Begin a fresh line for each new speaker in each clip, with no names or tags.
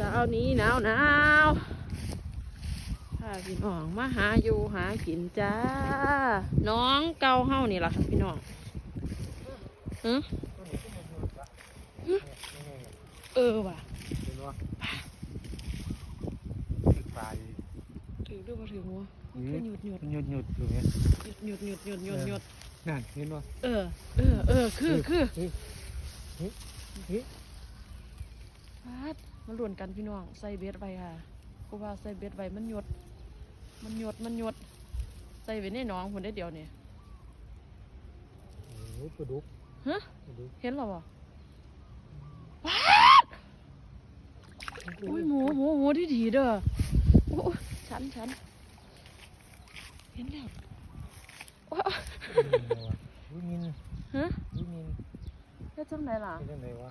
ช้านี้หนาวหนาวพาพี่น้องมาหาอยู่หากินจ้า น้องเกาเฮานี่ล่ะค่ะพี่น้องฮะเออว่ะ
เห็นว่าติดปลาอยู่
ถือดูมาถือหัว
อืม
หยุดหยุด
มันหยุดหยุดอยู่เนี่ย
หยุดหยุดหยุดหยุดหยุดหยุด
นั่นเห็นว่า
เออ เออ เออ คือคือ
เฮ้ยเฮ้ยเฮ้ย
พาดมาล้วนกันพี่น้องใส่เบ็ดไว้ค่ะกูว่าใส่เบ็ดไว้มันหยด มันหยดมันหยด ใส่ไว้ในหน้องคนได้เดียวเนี่ย
โอ้ยปลาดุก
ฮะ
ปลาดุก
เห็นหรอวะอุ้ยหมูหมูหมูที่ถีเด้อโอ้ยฉันฉันเห็นแล้วว้าว
วิมิน
ฮะ
วิมิน
แล้วจังไรล่ะ
เป็นยังไงวะ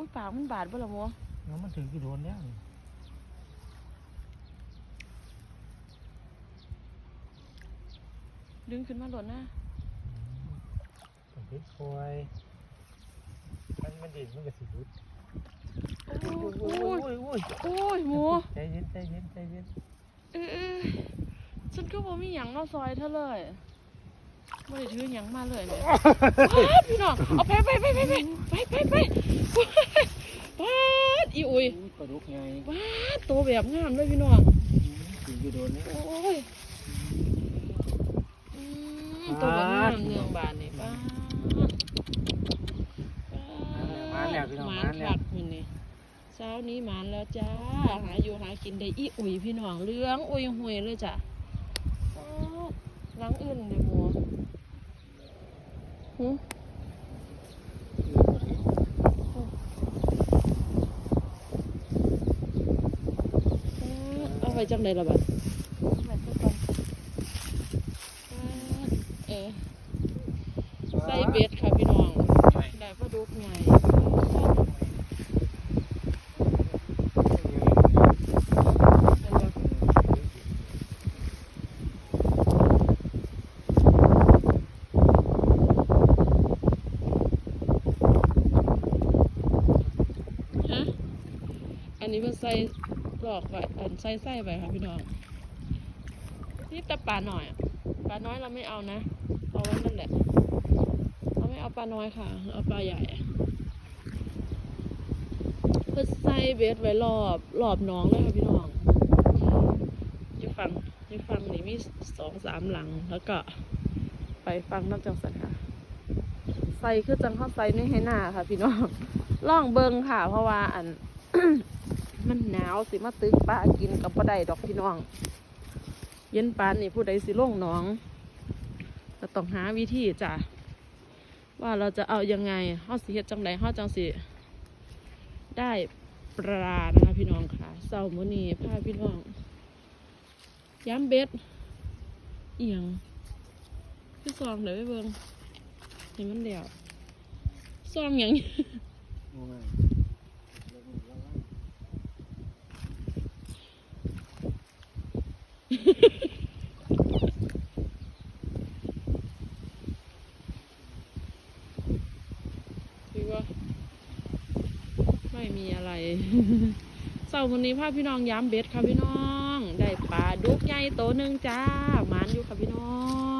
อุ้ยปากมันบาดบ่ละหมู
น้ำมันถึงกี่โดนแล้วนี่
ดึงขึ้นมาหล่นนะ
ผมพิษคอยมันมันดิ่งมันก็สิรุด
โอ้
โอ้
ย
ย
โอ้
โอ้
ย
ยโอ้ย
โอ้ยหมู
ใจเย็นใจเย็นใจเย็น
เออเออฉันก็บ่มีหยังมาซอยเธอเลยไม่ได้ถือหยังมาเลยเนี่ยว้าวพี่น้องเอาไปไปไปไปไปไปไปไป ว้าวอีอุ้ย
อุ้ยปลาดุกไง
ว้าวตัวแบบงามเลยพี่น้อง
ถึงกี่โดนเนี่ย
โอ้ยอืมตัวแบบงามเนืองบานนี่ป้า
มาแล้วพี่น้อง
ห
มา
มา
แล้
ขั
ว
ดมือนี่เช้านี้หมานแล้วจ้าหาอยู่หากินได้อีอุ่ยพี่น้องเหลื้องอุ่ยห่วยเลยจ้ะอ้าวล้างอื่นเลยหัวหึ ไปจังไดละบัดใส่เบ็ดค่ะพี่น้อง ได้พอดุกไงอันนี้มันใส่ อกไว้อันใส่ไส้ไว้ค่ะพี่น้อง นี่แต่ปลาหน่อยปลาน้อยเราไม่เอานะ เอาไว้นั่นแหละ เราไม่เอาปลาน้อยค่ะ เอาปลาใหญ่ เพื่อใส่เบสไว้รอบรอบน้องเลยค่ะพี่น้องอยู่ฟังอยู่ฟังนี่มีสองสามหลังแล้วก็ ไปฟังนอกจังสันค่ะใส่คือจังเข้าใส่นี่ให้หน้าค่ะ พี่น้องล่องเบิงค่ะ เพราะว่าอัน มันหนาวสิมาตึกปลากินกับปลาได้ดอกพี่น้อง เย็นปานนี่ผู้ใดสิลงหน้องก็ต้องหาวิธีจ้ะว่าเราจะเอายังไงเฮาสิเฮ็ดจังไดเฮาจังสิได้ปลานะคะพี่น้องค่ะเสาร์มื้อนี้พาพี่น้องย้ำเบ็ดเอียงพี่ซองเดี๋ยวไปเบิ่งเห็นมันเดียวซองหยังคื อว่าไม่มีอะไรเสาร์วันนี้พาพี่น้องย้ำเบ็ดค่ะพี่น้อง ได้ปลาดุกใหญ่โตหนึ่งจ้า หมานอยู่ค่ะพี่น้อง